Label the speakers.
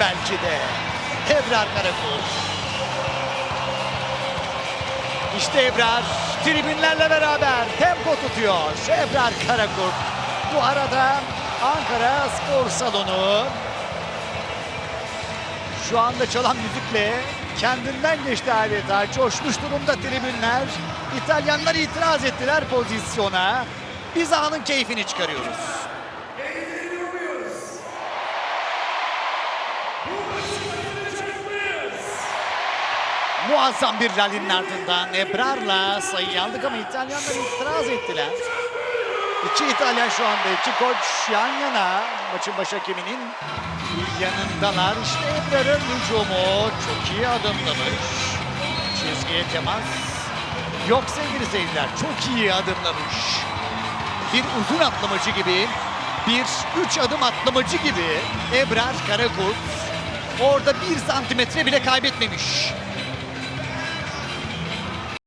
Speaker 1: belki de. Ebrar Karakurt. İşte Ebrar tribünlerle beraber tempo tutuyor. Ebrar Karakurt. Bu arada Ankara Spor Salonu şu anda çalan müzikle kendinden geçti adeta. Coşmuş durumda tribünler. İtalyanlar itiraz ettiler pozisyona. Biz anın keyfini çıkarıyoruz. Muazzam bir rallinin ardından Ebrar'la sayı aldık ama İtalyanlar itiraz ettiler. İki İtalyan şu anda iki koç yan yana maçın baş hakeminin yanındalar. İşte Ebrar'ın hücumu çok iyi adımlamış. Çizgiye temas yok sevgili seyirciler. Çok iyi adımlamış. Bir uzun atlamacı gibi, bir üç adım atlamacı gibi Ebrar Karakurt orada bir santimetre bile kaybetmemiş.